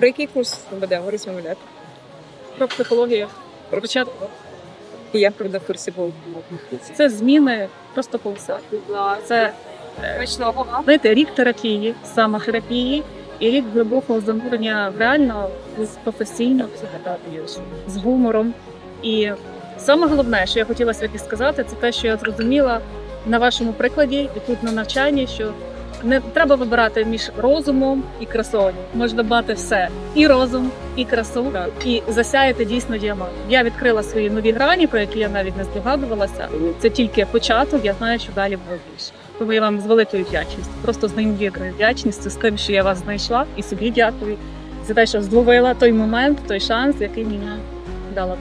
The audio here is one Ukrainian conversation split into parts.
Про який курс будемо розмовляти? Про психологію. Спочатку І як ви на курсі був? це зміни просто по все. Це е, знаєте, рік терапії, самотерапії і рік глибокого занурення в реально з професійну психотерапію, з гумором. І саме головне, що я хотіла сьогодні сказати, це те, що я зрозуміла на вашому прикладі і тут на навчанні, що не треба вибирати між розумом і красою. Можна мати все і розум, і красу, і засяяти дійсно діамант. Я відкрила свої нові грані, про які я навіть не здогадувалася. Це тільки початок. Я знаю, що далі буде більше. Тому я вам з великою вдячністю, просто з неймовірною вдячністю з тим, що я вас знайшла, і собі дякую за те, що зловила той момент, той шанс, який мені дала.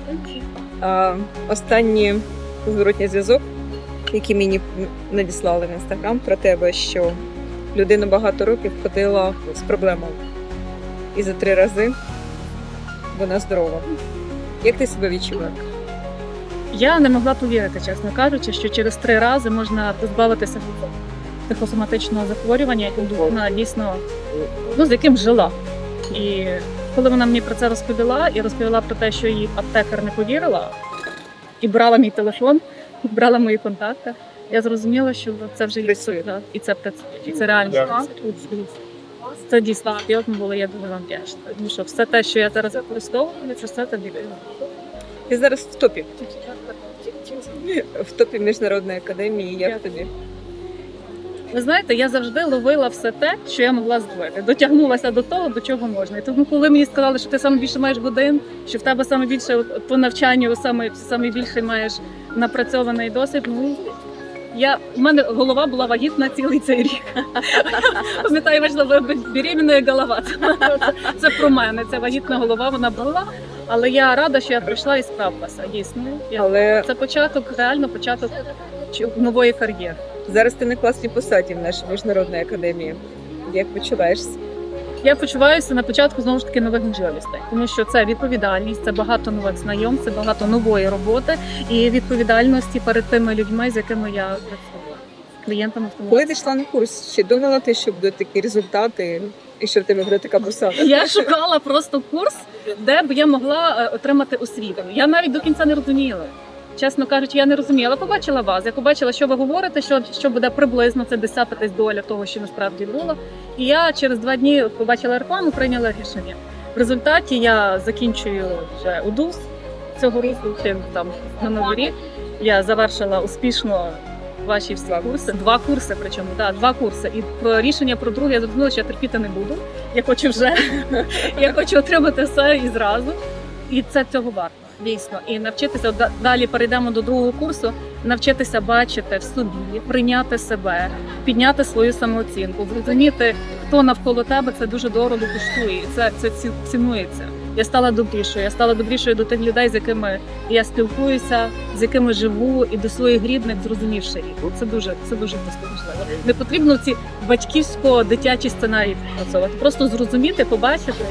А, останній зворотній зв'язок, який мені надіслали в інстаграм про тебе, що людина багато років ходила з проблемою. І за три рази вона здорова. Як ти себе відчуваєш? Я не могла повірити, чесно кажучи, що через три рази можна позбавитися психосоматичного захворювання, яким вона дійсно ну, з яким жила. І коли вона мені про це розповіла і розповіла про те, що їй аптекар не повірила, і брала мій телефон, брала мої контакти, я зрозуміла, що це вже працює, да, і це працює, це реально. Це дійсно серйозно було, я дуже вам вдячна. Тому що все те, що я зараз використовую, це все тобі. Ти зараз в топі. В топі міжнародної академії. Як тобі? Ви знаєте, я завжди ловила все те, що я могла зловити. Дотягнулася до того, до чого можна. І тому, коли мені сказали, що ти саме більше маєш годин, що в тебе саме більше по навчанню, саме, саме більше маєш напрацьований досвід, ну я в мене голова була вагітна цілий цей рік. Пам'ятаю, важливо беременна голова. Це, це про мене. Це вагітна голова, вона була. Але я рада, що я прийшла і справилася. Дійсно, Але це початок, реально початок нової кар'єри. зараз ти на класній посаді в нашій міжнародній академії. Як почуваєшся? Я почуваюся на початку знову ж таки нових можливостей, тому що це відповідальність, це багато нових знайом, це багато нової роботи і відповідальності перед тими людьми, з якими я працюю, клієнтами в тому. Коли ти йшла на курс, чи думала ти, що будуть такі результати, і що в тебе буде така посада? Я шукала просто курс, де б я могла е, отримати освіту. Я навіть до кінця не розуміла. Чесно кажучи, я не розуміла. Побачила вас. Я побачила, що ви говорите, що, що буде приблизно це десятитись доля того, що насправді було. І я через два дні побачила рекламу, прийняла рішення. В результаті я закінчую вже УДУС цього року, ще там на новий рік. Я завершила успішно ваші всі курси. Два курси, причому да, два курси. І про рішення про друге я зрозуміла, що я терпіти не буду. Я хочу вже я хочу отримати все і зразу. І це цього варто. Дійсно, і навчитися далі перейдемо до другого курсу, навчитися бачити в собі, прийняти себе, підняти свою самооцінку, зрозуміти, хто навколо тебе це дуже дорого коштує. Це, це цінується. Я стала добрішою. Я стала добрішою до тих людей, з якими я спілкуюся, з якими живу, і до своїх рідних, зрозумівши їх. Це дуже це дуже важливо. Не потрібно ці батьківсько-дитячі сценарії працювати. Просто зрозуміти, побачити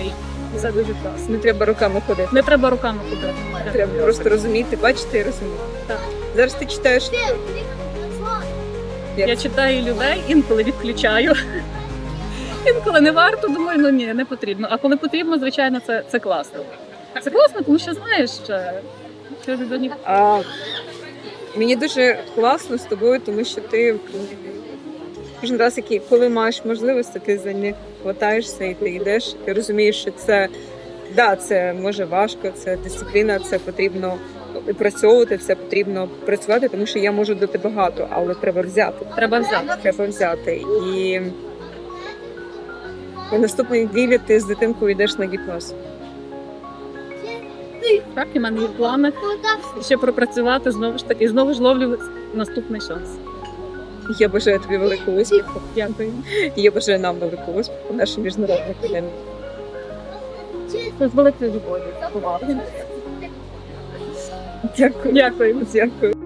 це дуже класно. Не треба руками ходити. Не треба руками ходити. Треба просто розуміти, бачити і розуміти. Так. Зараз ти читаєш. Я читаю людей, інколи відключаю. Інколи не варто, думаю, ну ні, не потрібно. А коли потрібно, звичайно, це, це класно. Це класно, тому що знаєш, що, що людині А, мені дуже класно з тобою, тому що ти кожен раз, який, коли маєш можливості, ти за них хватаєшся і ти йдеш. Ти розумієш, що це да, це може важко, це дисципліна, це потрібно працьовувати, це потрібно працювати, тому що я можу дати багато, але треба взяти. треба взяти. Треба взяти. І на наступній неділі ти з дитинкою йдеш на гіпноз. Так, і в мене є плани ще пропрацювати знову ж таки, знову ж ловлю наступний шанс. Я бажаю тобі великого успіху. Дякую. І я бажаю нам великого успіху нашій міжнародній академії. З великою любов'ю. Дякую. Дякую. Дякую.